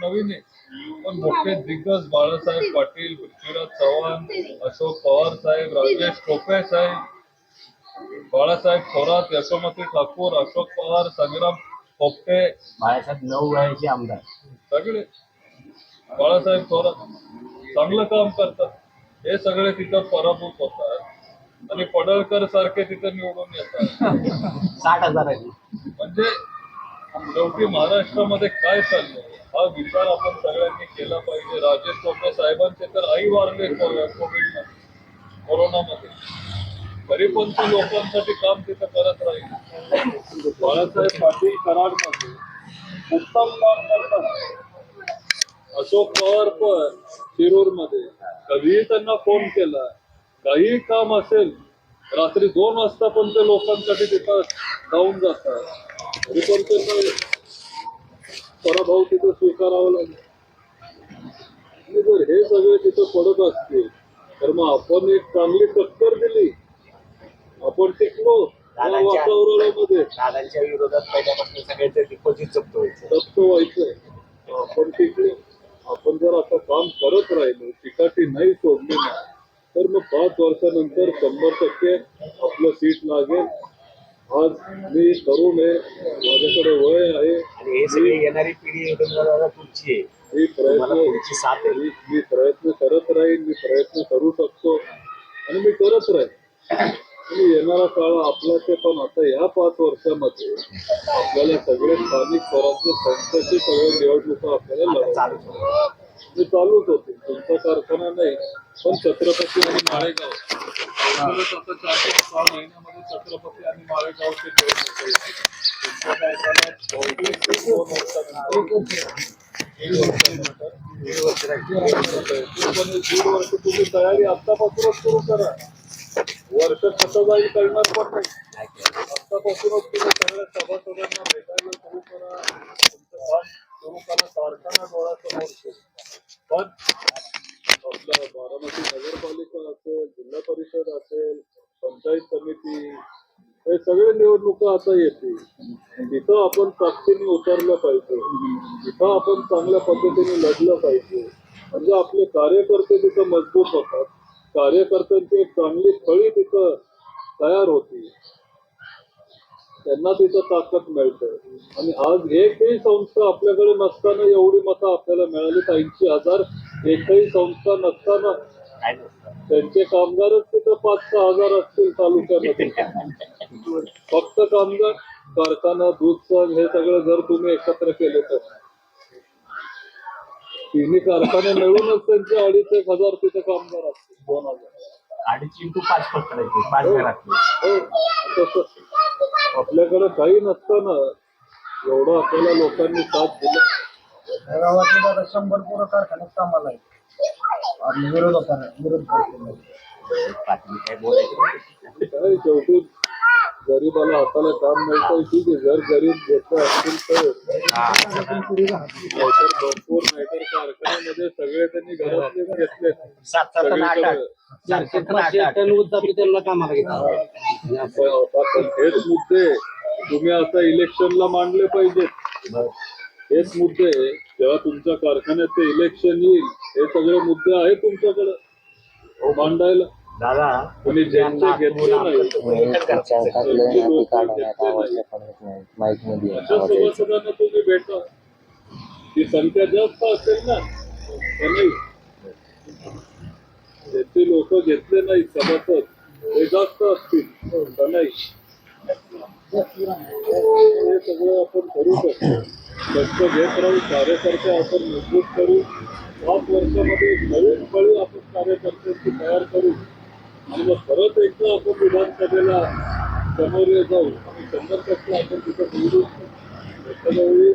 नवीन आहे. पण मोठे दिग्गज बाळासाहेब पाटील पृथ्वीराज चव्हाण अशोक पवार साहेब राजेश टोपे साहेब बाळासाहेब थोरात यशोमती ठाकूर अशोक पवार संग्राम पोपटे बाळासाहेब नऊ वयाचे आमदार. सगळे. बाळासाहेब थोरात. चांगलं काम करतात. हे सगळे तिथं पराभूत होतात. आणि पडळकर सारखे तिथं निवडून येतात. साठ हजाराची. म्हणजे शेवटी महाराष्ट्रामध्ये काय चाललंय? हा विचार आपण सगळ्यांनी केला पाहिजे. राजेश टोपे साहेबांचे तर आई वारले कोविड कोरोनामध्ये. तरी पण ते लोकांसाठी काम तिथं करत राहील. बाळासाहेब पाटील कराडमध्ये उत्तम काम करतात. अशोक पवार पण शिरूरमध्ये कधीही त्यांना फोन केला काही काम असेल रात्री दोन वाजता पण ते लोकांसाठी तिथं जाऊन जातात. तरी पण ते पराभव तिथं स्वीकारावा लागेल. आणि जर हे सगळे तिथं पडत असतील तर मग आपण एक चांगली टक्कर दिली. आपण टिकलो वातावरणामध्ये. दादांच्या विरोधात पहिल्यापासून सगळ्यांचं डिपॉझिट जप्त व्हायचं. जप्त व्हायचंय आपण टिकलो. आपण जर आता काम करत राहिलो चिकाटी नाही सोडली ना तर मग पाच वर्षानंतर शंभर टक्के आपलं सीट लागेल. आज मी तरुण आहे. माझ्याकडे वय आहे. आणि हे सगळी येणारी पिढी पुढची आहे. मी प्रयत्न साथ आहे. मी प्रयत्न करत राहीन. मी प्रयत्न करू शकतो. आणि मी करत राहीन. आणि येणारा काळ आपलाच आहे पण आता या पाच वर्षामध्ये आपल्याला सगळे स्थानिक स्वराज्य संस्थेची सगळे निवडणुका आपल्याला. ते चालूच होते. तुमचा कारखाना नाही पण छत्रपती आणि माळेगाव. लवकरच आता चार ते सहा महिन्यामध्ये छत्रपती आणि माळेगावची निवडणूक आहे. तुमच्या कारखान्यात बहुतेक दोन वर्षानंतर दीड वर्षानंतर दीड वर्ष राहिली. पण दीड वर्ष तुम्ही तयारी आतापासूनच सुरू करा वर्ष कसं जाईल कळणार पण नाही नाही केलं. आतापासूनच तुम्ही सगळ्या सभासदांना भेटायला सुरू करा तुमचं काम सुरू करा कारखाना डोळ्यासमोर ठेवा. पण आपलं बारामती नगरपालिका असेल जिल्हा परिषद असेल पंचायत समिती हे सगळे निवडणुका आता येतील. तिथं आपण ताकदीने उतरलं पाहिजे. तिथं आपण चांगल्या पद्धतीने लढलं पाहिजे. म्हणजे आपले कार्यकर्ते तिथं मजबूत होतात. कार्यकर्त्यांची एक चांगली फळी तिथं तयार होती. त्यांना तिथं ताकद मिळते. आणि आज एकही संस्था आपल्याकडे नसताना एवढी मतं आपल्याला मिळाली. ऐंशी हजार एकही संस्था नसताना. त्यांचे कामगारच तिथं पाच सहा हजार असतील तालुक्यामध्ये. फक्त कामगार कारखाना दूध संघ हे सगळं जर तुम्ही एकत्र केले तर. तिन्ही कारखाने मिळूनच त्यांचे अडीच एक हजार तिथे कामगार असतील दोन हजार. अडीच इंटू पाच हो. तसं आपल्याकडे काही नसताना एवढं आपल्याला लोकांनी साथ दिला. या गावातले दादा शंभर पोरं कारखान्यात कामाला आहे आणि विरोध होता विरोध करतो बाकी काय बोलायचं? नाही. काय शेवटी गरीबाला हाताला काम मिळतंय ठीक आहे. जर गरीब घेत असतील तर हा. नाहीतर भरपूर नाहीतर कारखान्यामध्ये सगळे त्यांनी घरातले घेतले. सात सात आणि आठ आठ. पण हेच मुद्दे तुम्ही आता इलेक्शनला मांडले पाहिजेत. हेच मुद्दे जेव्हा तुमच्या कारखान्यात ते इलेक्शन येईल हे सगळे मुद्दे आहेत तुमच्याकडे. हो, मांडायला दादा आणि ज्यांचे घेतले नाही. अशा सभासदांना तुम्ही भेटा. ती संख्या जास्त असेल ना ज्याचे लोक घेतले नाही सभासद ते जास्त असतील नाही. हे सगळं आपण करू शकतो. कष्ट घेत राहून कार्यकर्ते आपण मजबूत करू पाच वर्षामध्ये नवीन फळी आपण कार्यकर्त्यांची तयार करू आणि मग परत एकदा आपण विधानसभेला समोर जाऊ आणि शंभर टक्के आपण तिथं निवडू. त्याच्यावेळी वेळी